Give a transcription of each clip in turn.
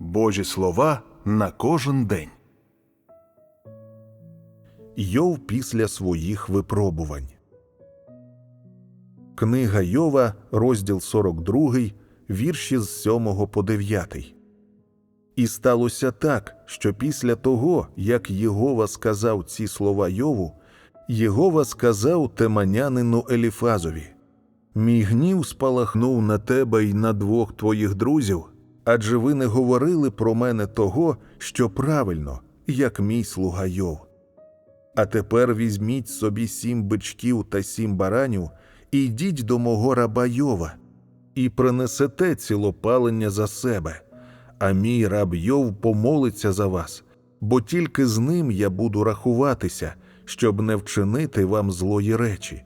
Божі слова на кожен день. Йов після своїх випробувань. Книга Йова, розділ 42, вірші з 7 по 9. І сталося так, що після того, як Єгова сказав ці слова Йову, Єгова сказав теманянину Еліфазові: Мій гнів спалахнув на тебе й на двох твоїх друзів, адже ви не говорили про мене того, що правильно, як мій слуга Йов. А тепер візьміть собі сім бичків та сім баранів, і йдіть до мого раба Йова, і принесете цілопалення за себе, а мій раб Йов помолиться за вас, бо тільки з ним я буду рахуватися, щоб не вчинити вам злої речі,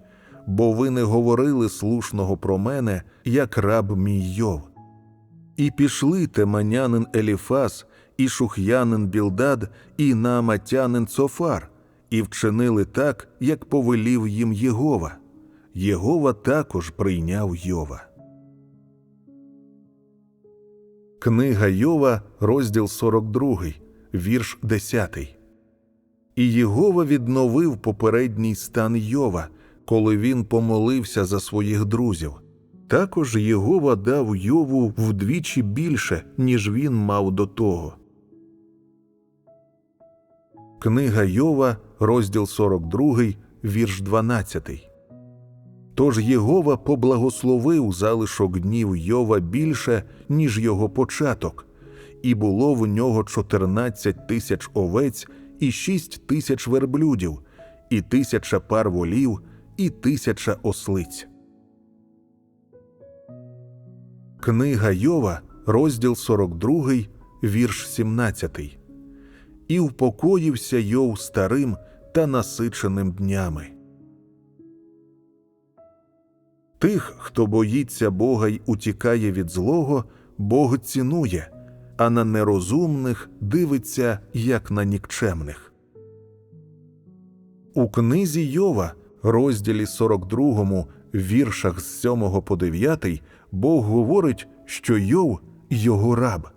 бо ви не говорили слушного про мене, як раб мій Йов. І пішли теманянин Еліфас, і шух'янин Білдад, і нааматянин Цофар, і вчинили так, як повелів їм Єгова. Єгова також прийняв Йова. Книга Йова, розділ 42, вірш 10. І Єгова відновив попередній стан Йова, коли він помолився за своїх друзів. Також Єгова дав Йову вдвічі більше, ніж він мав до того. Книга Йова, розділ 42, вірш 12. Тож Єгова поблагословив залишок днів Йова більше, ніж його початок, і було в нього 14 тисяч овець і 6 тисяч верблюдів, і тисяча пар волів, і тисяча ослиць. Книга Йова, розділ 42, вірш 17. І впокоївся Йов старим та насиченим днями. Тих, хто боїться Бога й утікає від злого, Бог цінує, а на нерозумних дивиться, як на нікчемних. У книзі Йова, розділі 42, віршах з 7 по 9, Бог говорить, що Йов його раб.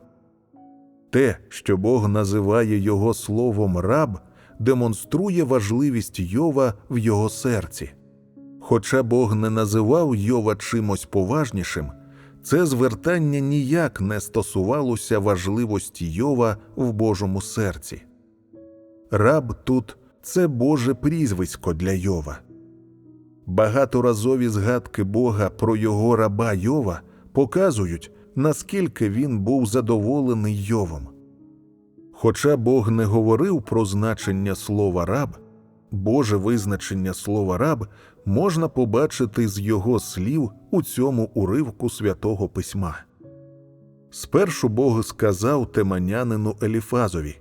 Те, що Бог називає його словом раб, демонструє важливість Йова в його серці. Хоча Бог не називав Йова чимось поважнішим, це звертання ніяк не стосувалося важливості Йова в Божому серці. Раб тут це Боже прізвисько для Йова. Багаторазові згадки Бога про його раба Йова показують, наскільки він був задоволений Йовом. Хоча Бог не говорив про значення слова раб, Боже визначення слова раб можна побачити з його слів у цьому уривку святого письма. Спершу Бог сказав теманянину Еліфазові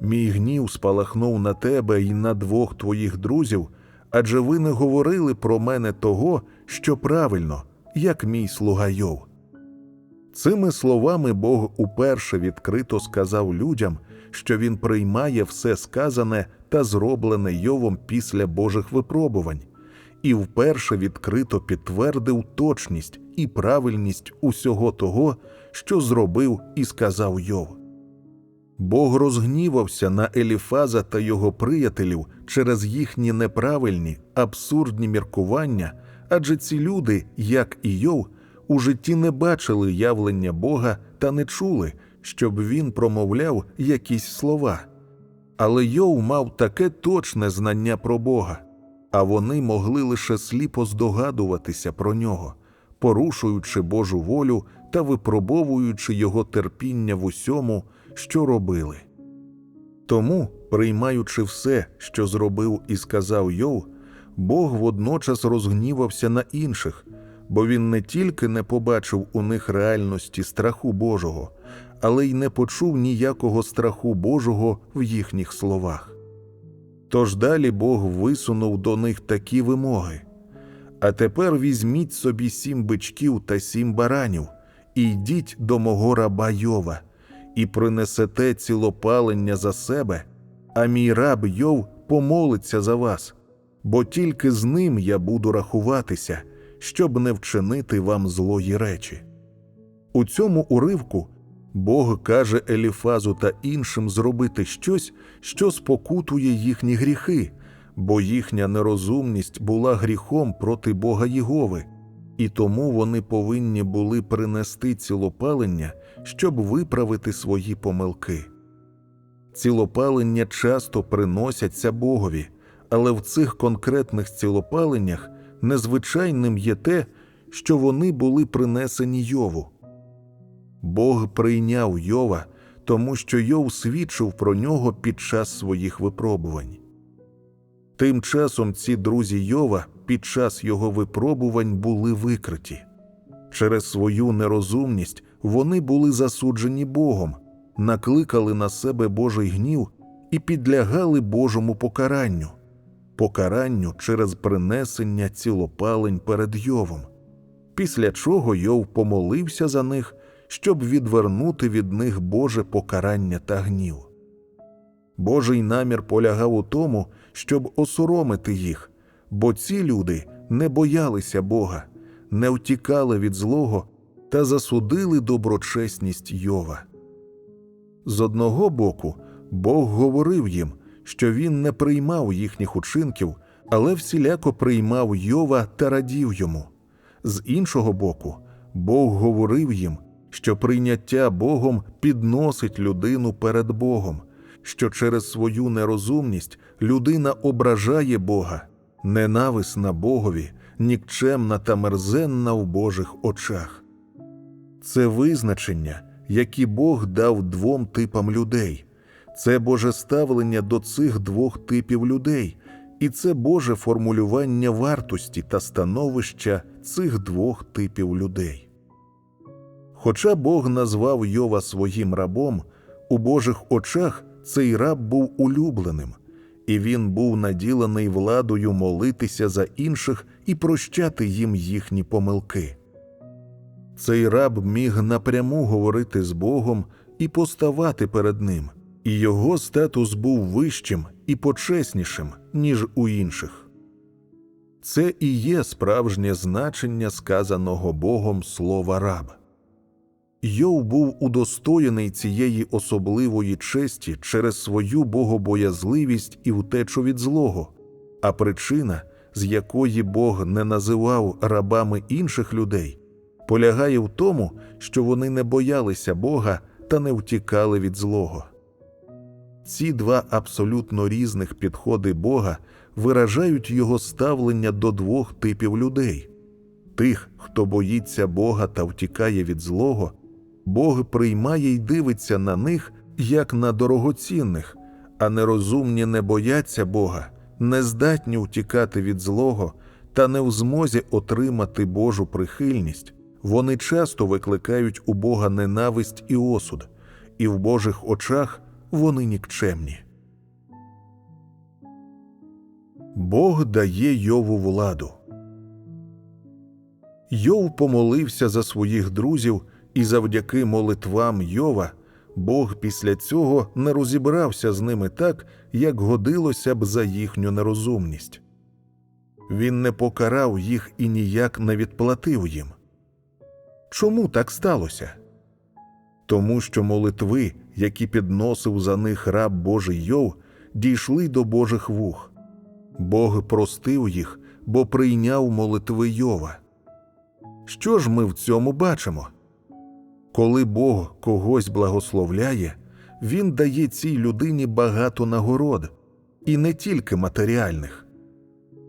Мій гнів спалахнув на тебе і на двох твоїх друзів, адже ви не говорили про мене того, що правильно, як мій слуга Йов. Цими словами Бог уперше відкрито сказав людям, що він приймає все сказане та зроблене Йовом після Божих випробувань, і вперше відкрито підтвердив точність і правильність усього того, що зробив і сказав Йов. Бог розгнівався на Еліфаза та його приятелів через їхні неправильні, абсурдні міркування, адже ці люди, як і Йов, у житті не бачили явлення Бога та не чули, щоб він промовляв якісь слова. Але Йов мав таке точне знання про Бога, а вони могли лише сліпо здогадуватися про нього, порушуючи Божу волю та випробовуючи його терпіння в усьому, що робили. Тому, приймаючи все, що зробив і сказав Йов, Бог водночас розгнівався на інших, бо він не тільки не побачив у них реальності страху Божого, але й не почув ніякого страху Божого в їхніх словах. Тож далі Бог висунув до них такі вимоги. А тепер візьміть собі сім бичків та сім баранів, і йдіть до мого раба Йова, і принесете цілопалення за себе, а мій раб Йов помолиться за вас, бо тільки з ним я буду рахуватися, щоб не вчинити вам злої речі. У цьому уривку Бог каже Еліфазу та іншим зробити щось, що спокутує їхні гріхи, бо їхня нерозумність була гріхом проти Бога Єгови, і тому вони повинні були принести цілопалення, щоб виправити свої помилки. Цілопалення часто приносяться Богові, але в цих конкретних цілопаленнях незвичайним є те, що вони були принесені Йову. Бог прийняв Йова, тому що Йов свідчив про нього під час своїх випробувань. Тим часом ці друзі Йова під час його випробувань були викриті. Через свою нерозумність вони були засуджені Богом, накликали на себе Божий гнів і підлягали Божому покаранню, покаранню через принесення цілопалень перед Йовом, після чого Йов помолився за них, щоб відвернути від них Боже покарання та гнів. Божий намір полягав у тому, щоб осоромити їх, бо ці люди не боялися Бога, не втікали від злого та засудили доброчесність Йова. З одного боку, Бог говорив їм, що він не приймав їхніх учинків, але всіляко приймав Йова та радів йому. З іншого боку, Бог говорив їм, що прийняття Богом підносить людину перед Богом, що через свою нерозумність людина ображає Бога, ненависна Богові, нікчемна та мерзенна в Божих очах. Це визначення, які Бог дав двом типам людей. Це Боже ставлення до цих двох типів людей, і це Боже формулювання вартості та становища цих двох типів людей. Хоча Бог назвав Йова своїм рабом, у Божих очах цей раб був улюбленим, і він був наділений владою молитися за інших і прощати їм їхні помилки. Цей раб міг напряму говорити з Богом і поставати перед ним, і його статус був вищим і почеснішим, ніж у інших. Це і є справжнє значення сказаного Богом слова раб. Йов був удостоєний цієї особливої честі через свою богобоязливість і втечу від злого, а причина, з якої Бог не називав рабами інших людей, полягає в тому, що вони не боялися Бога та не втікали від злого. Ці два абсолютно різних підходи Бога виражають його ставлення до двох типів людей тих, хто боїться Бога та втікає від злого, Бог приймає й дивиться на них як на дорогоцінних, а нерозумні не бояться Бога, не здатні втікати від злого та не в змозі отримати Божу прихильність. Вони часто викликають у Бога ненависть і осуд, і в Божих очах вони нікчемні. Бог дає Йову владу. Йов помолився за своїх друзів, і завдяки молитвам Йова Бог після цього не розібрався з ними так, як годилося б за їхню нерозумність. Він не покарав їх і ніяк не відплатив їм. Чому так сталося? Тому що молитви, які підносив за них раб Божий Йов, дійшли до Божих вух. Бог простив їх, бо прийняв молитви Йова. Що ж ми в цьому бачимо? Коли Бог когось благословляє, Він дає цій людині багато нагород, і не тільки матеріальних.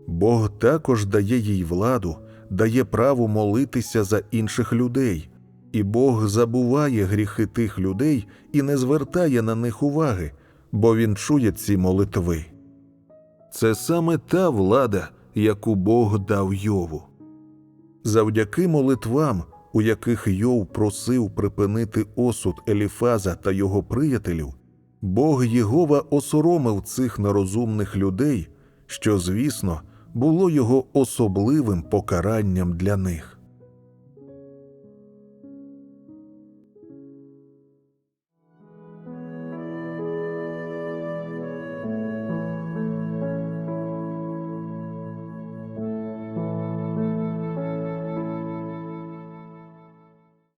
Бог також дає їй владу, дає право молитися за інших людей, і Бог забуває гріхи тих людей і не звертає на них уваги, бо Він чує ці молитви. Це саме та влада, яку Бог дав Йову. Завдяки молитвам, у яких Йов просив припинити осуд Еліфаза та його приятелів, Бог Єгова осоромив цих нерозумних людей, що, звісно, було його особливим покаранням для них.